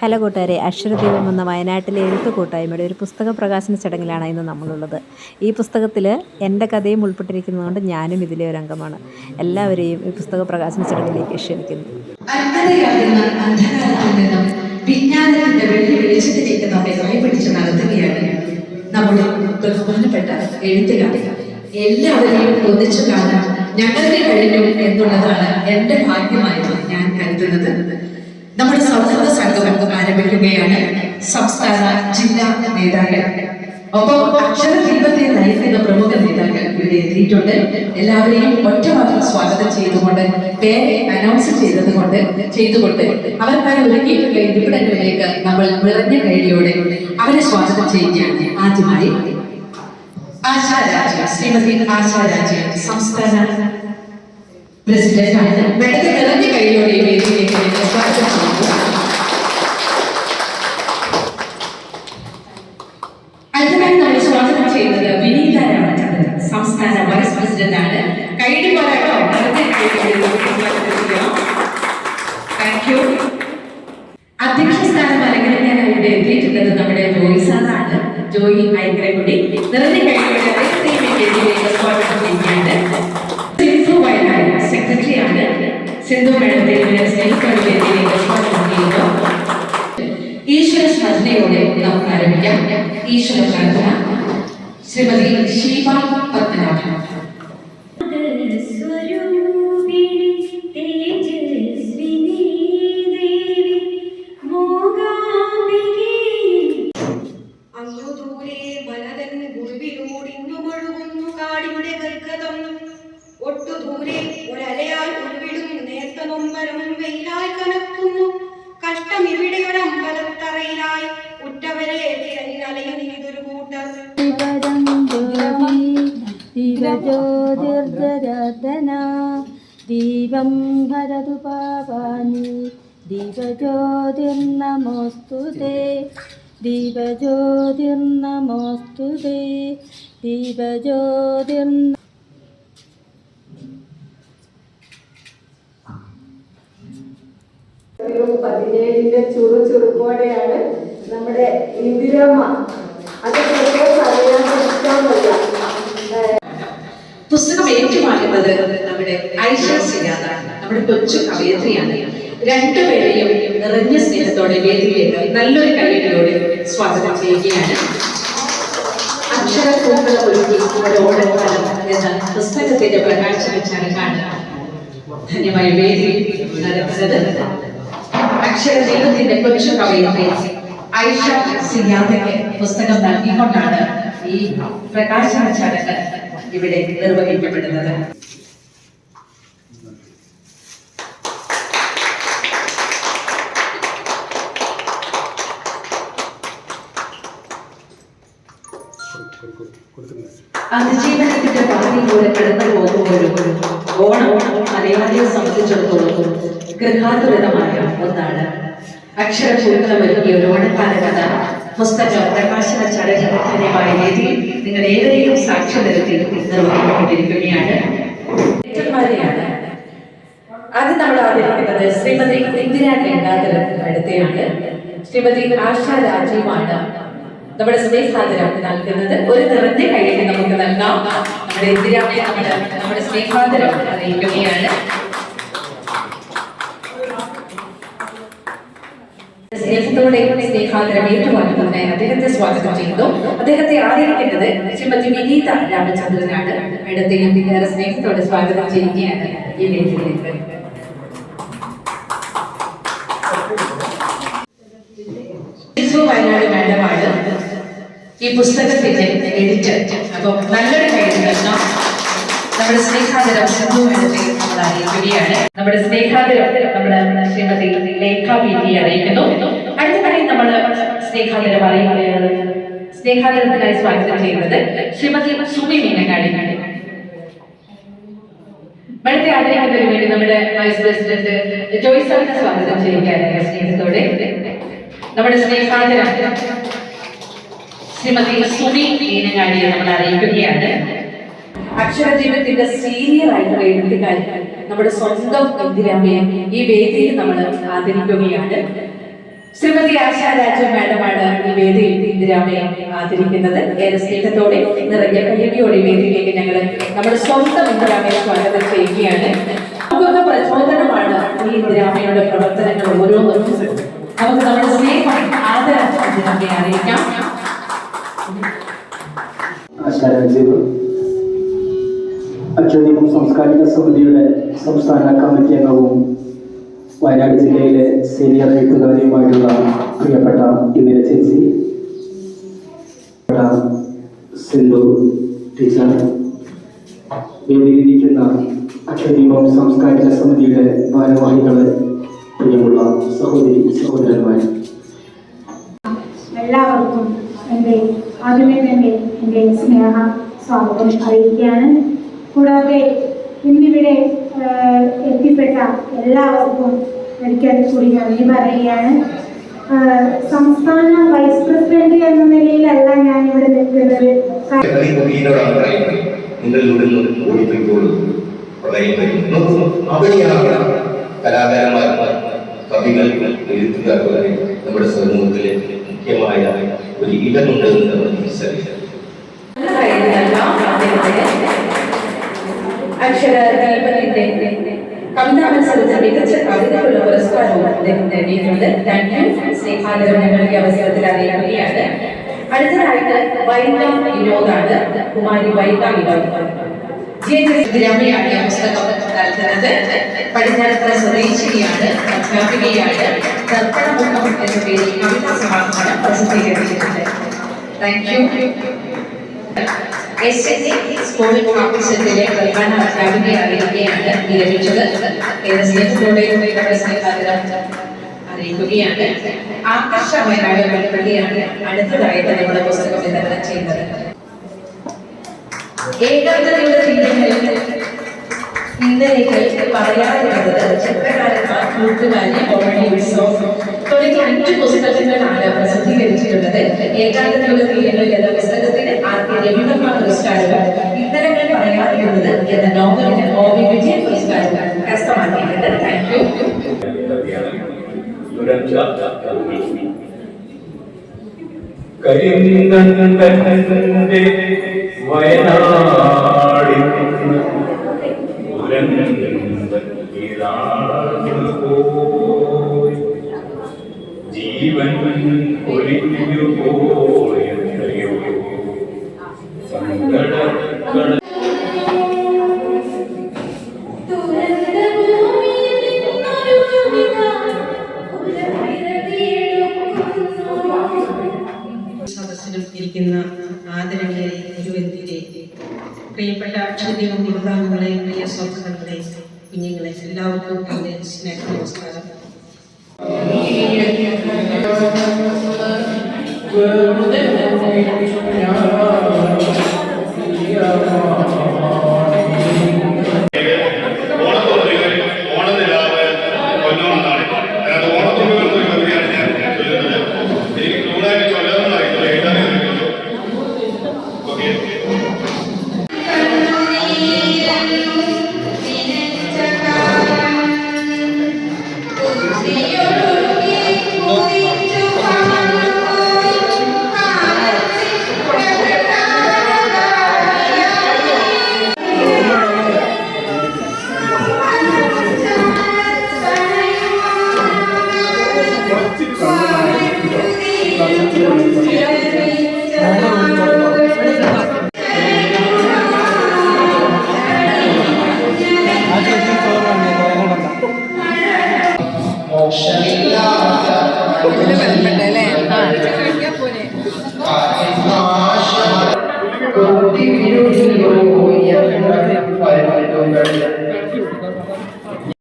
Hello കൂട്ടുകാരെ അക്ഷരദീപം എന്ന വയനാട്ടിലെ എഴുത്ത് കൂട്ടായ്മയുടെ ഒരു പുസ്തക പ്രകാശന ചടങ്ങിലാണ് ഇന്ന് നമ്മളുള്ളത്. ഈ പുസ്തകത്തിൽ എന്റെ കഥയും ഉൾപ്പെട്ടിരിക്കുന്നതുകൊണ്ട് ഞാനും ഇതിലെ ഒരു അംഗമാണ്. എല്ലാവരെയും ഈ പുസ്തക പ്രകാശന ചടങ്ങിലേക്ക് ക്ഷണിക്കുന്നു. വെളിച്ചത്തിലേക്ക് നമ്മെ നമ്മുടെ എല്ലാവരെയും ഒന്നിച്ചു കാണാൻ ഞങ്ങൾക്ക് കഴിഞ്ഞു എന്നുള്ളതാണ് എന്റെ ഭാഗ്യമായിട്ട് ഞാൻ കരുതുന്നത്. നമ്മുടെ സൗഹൃദ സംഘം ആരംഭിക്കുകയാണ് സംസ്ഥാന ജില്ലാ നേതാക്കൾ. ഒപ്പം അക്ഷര ദീപത്തെ നയിക്കുന്ന പ്രമുഖ നേതാക്കൾ ഇവിടെ എത്തിയിട്ടുണ്ട്. എല്ലാവരെയും ഒറ്റവാക്കിൽ സ്വാഗതം ചെയ്തുകൊണ്ട് പേരെ അനൗൺസ് ചെയ്തത് കൊണ്ട് ചെയ്തുകൊണ്ട് അവർക്കായി ഒരുക്കിയിട്ടുള്ള ഇരിപ്പിടങ്ങളിലേക്ക് നമ്മൾ നിറഞ്ഞ കഴിയോടെ അവരെ സ്വാഗതം ചെയ്യുകയാണ് ആദ്യമായി. ആശാ രാജ ശ്രീമതി ആശാ സംസ്ഥാന നിറഞ്ഞ കൈയോടെ ഈ വേദിയിലേക്ക് സ്വാഗതം ചെയ്യുന്നു അടുത്തതായി നമ്മൾ സ്വാഗതം ചെയ്യുന്നത് വിനീത രാമചന്ദ്രൻ സംസ്ഥാന വൈസ് പ്രസിഡന്റ് ആണ് കൈയ്യടി പോരാട്ടോ അധ്യക്ഷ സ്ഥാനം അലങ്കരിക്കാനായിട്ട് എത്തിയിട്ടുള്ളത് നമ്മുടെ ജോയിസാണ് ജോയി ഐക്കരക്കുടി നിറഞ്ഞ സിന്ധു മേഡത്തെ ഇവിടെ സ്നേഹിത്തോടെ വേദിയിലേക്ക് സ്വാഗതം ചെയ്യുന്നു ഈശ്വര ശ്രദ്ധയോടെ നമുക്ക് ആരംഭിക്കാം ഈശ്വര ദിവജ്യോതിർജരാധന ദീപം ഭരതു പാപാനി ദീപജ്യോതിർനമോസ്തു തേ ദീപജ്യോതിർനമോസ്തു ദീപജ്യോതിർന പതിനേഴിന്റെ ചുറു ചുറുക്കോടെയാണ് നമ്മുടെ ഇന്ദിരമ്മ. അത് പറയാൻ ഇഷ്ടമല്ല പുസ്തകം ഏറ്റുമാറുന്നത് നമ്മുടെ ഐഷ സിയാദാണ് നമ്മുടെ കൊച്ചു കവയത്രിയാണ്. രണ്ടുപേരെയും നിറഞ്ഞ സ്നേഹത്തോടെ വേദിയിലേക്ക് നല്ലൊരു കവിതയോടെ സ്വാഗതം ചെയ്യുകയാണ്. അക്ഷരക്കൂട്ടുകൾ ഒരുക്കി ഓരോടക്കാലം എന്ന പുസ്തകത്തിന്റെ പ്രകാശന ചടങ്ങാണ് ധന്യമായ വേദി അക്ഷര ജീവിതത്തിന്റെ കൊച്ചു കവയത്രി ഐഷ സിയാദയ്ക്ക് പുസ്തകം നൽകിക്കൊണ്ടാണ് ഈ പ്രകാശന ചടങ്ങ് ഇവിടെ നിർവഹിക്കപ്പെടുന്നത്. അതിജീവനത്തിന്റെ പാതയിലൂടെ കടന്നു പോകുമ്പോഴും ഓണം മലയാളിയെ സംബന്ധിച്ചിടത്തോളം ഗൃഹാതുരതമായ ഒന്നാണ്. അക്ഷരപൂർണമൊരുക്കിയ ഒരു ഓണക്കാല കഥ പുസ്തക പ്രകാശന രീതിയിൽ നിങ്ങൾ ഏവരെയും സാക്ഷ്യം നിർത്തി നിർവഹിക്കപ്പെട്ടിരിക്കുകയാണ് അത് നമ്മൾ ആദരിക്കുന്നത് ശ്രീമതി ഇന്ദിരാ ഗംഗാധരൻ അടുത്തെയാണ്. ശ്രീമതി ആശ രാജീവാണ് നമ്മുടെ സ്നേഹാദരം നൽകുന്നത്. ഒരു നിറഞ്ഞ കൈയ്യടി നമുക്ക് നൽകാം. നമ്മുടെ ഇന്ദിരാമയെ നമ്മുടെ നമ്മുടെ സ്നേഹാദരം അറിയിക്കുകയാണ്. സ്നേഹത്തോടെ സ്നേഹാദരം ഏറ്റുവാങ്ങുന്നതിനായി അദ്ദേഹത്തെ സ്വാഗതം ചെയ്യുന്നു. അദ്ദേഹത്തെ ആദരിക്കുന്നത് ശ്രീമതി വിനീത രാമചന്ദ്രനാണ്. മേഡത്തെയും ഏറെ സ്നേഹത്തോടെ സ്വാഗതം ചെയ്യുകയാണ്. ഈ വേദിയിലേക്ക് വയനാട് മാഡമാണ് ഈ പുസ്തകത്തിന്റെ എഡിറ്റർ അപ്പൊ നല്ലൊരു കൈയ്യടി നൽകാം നമ്മുടെ സ്നേഹാദരം സിന്ധു മേഡത്തെ നമ്മൾ അറിയിക്കുകയാണ് നമ്മുടെ സ്നേഹാദരം നമ്മുടെ ശ്രീമതി ലേഖ ടി അറിയിക്കുന്നു. അടുത്തതായി നമ്മൾ സ്നേഹാദരം അറിയിക്കുന്നത് സ്നേഹാദരത്തിനായി സ്വാഗതം ചെയ്യുന്നത് ശ്രീമതി സുമി മീനങ്ങാടി വളരെ ആദരിക്കുന്നതിന് വേണ്ടി നമ്മുടെ വൈസ് പ്രസിഡന്റ് ജോയ് സാറിനെ സ്വാഗതം ചെയ്യുകയാണ് സ്നേഹത്തോടെ. നമ്മുടെ സ്നേഹാദരം ശ്രീമതി സുമി മീനങ്ങാടിയെ നമ്മൾ അറിയിക്കുകയാണ്. അക്ഷരജീവിതത്തിന്റെ സീനിയർ ആയിട്ടുള്ള എഴുത്തുകാരി നമ്മുടെ സ്വന്തം ഇന്ദിരാമ്മയെ ഈ വേദിയിൽ നമ്മൾ ആദരിക്കുകയാണ്. ശ്രീമതി ആശാ രാജു മാഡമാണ് ഈ വേദിയിൽ ഇന്ദിരാമയെ ആദരിക്കുന്നത്. ഏറെ സ്നേഹത്തോടെ നിറഞ്ഞ കഴിവിയോടെ വേദിയിലേക്ക് ഞങ്ങൾ നമ്മുടെ സ്വന്തം ഇന്ദിരാമയെ സ്വാഗതം ചെയ്യുകയാണ്. നമുക്കൊക്കെ പ്രചോദനമാണ് ഈ ഇന്ദിരാമയുടെ പ്രവർത്തനങ്ങൾ ഓരോന്നും. നമുക്ക് നമ്മുടെ സ്നേഹം ആദരം ഇന്ദിരാമയെ അറിയിക്കാം ആശാരാജീവ് അക്ഷരീപം സാംസ്കാരിക സമിതിയുടെ സംസ്ഥാന കമ്മിറ്റി അംഗവും വയനാട് ജില്ലയിലെ സീനിയർ എഴുത്തുകാരിയുമായിട്ടുള്ള പ്രിയപ്പെട്ട ഇന്ദിര ചേച്ചി. സിന്ധു ടീച്ചർ. വേദിയിലിരിക്കുന്ന അക്ഷരീപം സാംസ്കാരിക സമിതിയുടെ ഭാരവാഹികളെ പ്രിയമുള്ള സഹോദരി സഹോദരന്മാർ എല്ലാവർക്കും എന്റെ ആദ്യമേ തന്നെ എന്റെ സ്നേഹ സ്വാഗതം അറിയിക്കുകയാണ്. കൂടാതെ ഇന്നിവിടെ എത്തിപ്പെട്ട എല്ലാവർക്കും ഒരിക്കൽ കൂടി നന്ദി പറയുകയാണ്. സംസ്ഥാന വൈസ് പ്രസിഡന്റ് എന്ന നിലയിലല്ല ഞാൻ ഇവിടെ നിൽക്കുന്നത് കലാകാരന്മാർ കവികൾ നമ്മുടെ സമൂഹത്തിലെ മുഖ്യമായ ഒരു ഇടമുണ്ടെന്ന് നമ്മൾ മനസ്സിലാക്കുക മത്സരത്തിൽ മികച്ച കവിതയുള്ള പുരസ്കാരവും അദ്ദേഹം നേടിയിട്ടുണ്ട് താങ്ക് യു സ്നേഹാദരം ഞങ്ങൾ ഈ അവസരത്തിൽ അറിയിക്കുകയാണ്. അടുത്തതായിട്ട് വൈകാം വിനോദാണ് കുമാരി വൈകാം വിനോദ്. രമയാണ് പുസ്തകം നൽകുന്നത് പടിഞ്ഞാറത്തറ സ്വദേശിനിയാണ് അധ്യാപികയാണ് ദർപ്പണമുഖം എന്ന പേരിൽ കവിതാ സമാഹാരം പ്രസിദ്ധീകരിച്ചിട്ടുണ്ട്. Thank you S N C സ്കൂളിൽ ഓഫീസറിലെ പ്രധാന അധ്യാപികയായിരിക്കുകയാണ് വിരമിച്ചത് അറിയിക്കുകയാണ്. ആകർഷ വയനാട് വെളുപ്പള്ളിയാണ് അടുത്തതായിട്ട് നമ്മുടെ പുസ്തകം വിതരണം ചെയ്യുന്നത്. ഏകാന്തതയുടെ ഇന്നലെകൾ പറയാറുള്ളത് ചിത്രകാരന്മാർ കൂട്ടുകാരെ കോമഡി ഉത്സവം തുടങ്ങിയ അഞ്ച് പുസ്തകങ്ങളാണ് പ്രസിദ്ധീകരിച്ചിട്ടുള്ളത്. ഏകാന്തതയുടെ തീരങ്ങളിൽ എന്ന പുസ്തകത്തിന് ആദ്യ രവിവർമ്മ പുരസ്കാരവും ഇത്തരങ്ങൾ പറയാറുള്ളത് എന്ന നോവലിന് ഒ വി വിജയൻ പുരസ്കാരം കരസ്ഥമാക്കിയിട്ടുണ്ട്. താങ്ക് യു കരിന്തന്റെ വയനാടിൽ പോയി ജീവൻ ഒലിഞ്ഞു പോയെത്രയോ സങ്കട സദസ്സിലും ഇരിക്കുന്ന ആദരണീയ ഗുരുവന്തിരെ. പ്രിയപ്പെട്ട അക്ഷരദൈവം കുടുംബാംഗങ്ങളെ പ്രിയ സുഹൃത്തുക്കളെ കുഞ്ഞുങ്ങളെ എല്ലാവർക്കും എന്റെ സ്നേഹ